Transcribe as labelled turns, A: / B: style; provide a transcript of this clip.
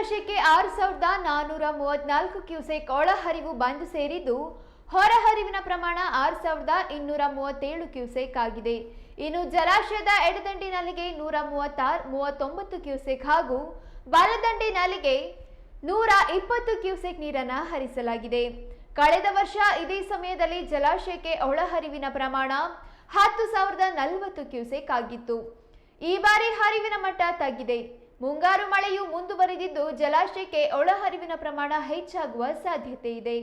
A: ಜಲಾಶಯಕ್ಕೆ ಆರು ಸಾವಿರದ ನಾನ್ನೂರ ಮೂವತ್ನಾಲ್ಕು ಕ್ಯೂಸೆಕ್ ಒಳಹರಿವು ಬಂದು ಸೇರಿದ್ದು, ಹೊರಹರಿವಿನ ಪ್ರಮಾಣ ಆರು ಸಾವಿರದ ಇನ್ನೂರ ಮೂವತ್ತೇಳು ಕ್ಯೂಸೆಕ್ ಆಗಿದೆ. ಇನ್ನು ಜಲಾಶಯದ ಎಡದಂಡಿ ನಾಲಿಗೆ ನೂರ ಮೂವತ್ತಾರು, ಮೂವತ್ತೊಂಬತ್ತು ಕ್ಯೂಸೆಕ್ ಹಾಗೂ ಬಲದಂಡಿ ನಾಲಿಗೆ ನೂರ ಇಪ್ಪತ್ತು ಕ್ಯೂಸೆಕ್ ನೀರನ್ನು ಹರಿಸಲಾಗಿದೆ. ಕಳೆದ ವರ್ಷ ಇದೇ ಸಮಯದಲ್ಲಿ ಜಲಾಶಯಕ್ಕೆ ಒಳಹರಿವಿನ ಪ್ರಮಾಣ ಹತ್ತು ಸಾವಿರದ ನಲವತ್ತು ಕ್ಯೂಸೆಕ್ ಆಗಿತ್ತು. ಈ ಬಾರಿ ಹರಿವಿನ ಮಟ್ಟ ತಗ್ಗಿದೆ. ಮುಂಗಾರು ಮಳೆಯು ಮುಂದುವರಿದಿದ್ದು ಜಲಾಶಯಕ್ಕೆ ಒಳಹರಿವಿನ ಪ್ರಮಾಣ ಹೆಚ್ಚಾಗುವ ಸಾಧ್ಯತೆ ಇದೆ.